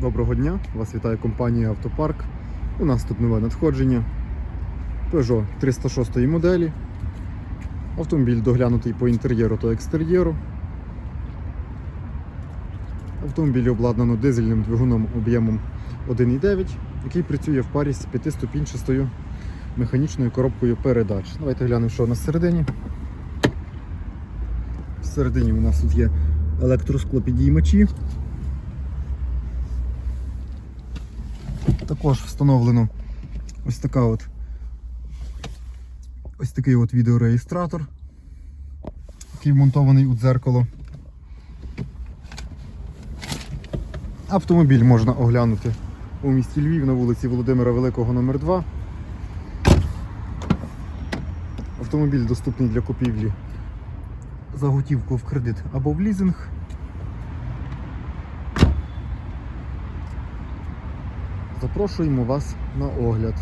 Доброго дня! Вас вітає компанія Автопарк. У нас тут нове надходження. Peugeot 306 моделі. Автомобіль доглянутий по інтер'єру та екстер'єру. Автомобіль обладнано дизельним двигуном об'ємом 1,9, який працює в парі з 5-ступінчастою механічною коробкою передач. Давайте глянемо, що у нас всередині. Всередині у нас тут є електросклопідіймачі. Також встановлено ось така от ось такий от відеореєстратор, який вмонтований у дзеркало. Автомобіль можна оглянути у місті Львів на вулиці Володимира Великого номер 2 Автомобіль доступний для купівлі за готівку в кредит або в лізинг. Запрошуємо вас на огляд.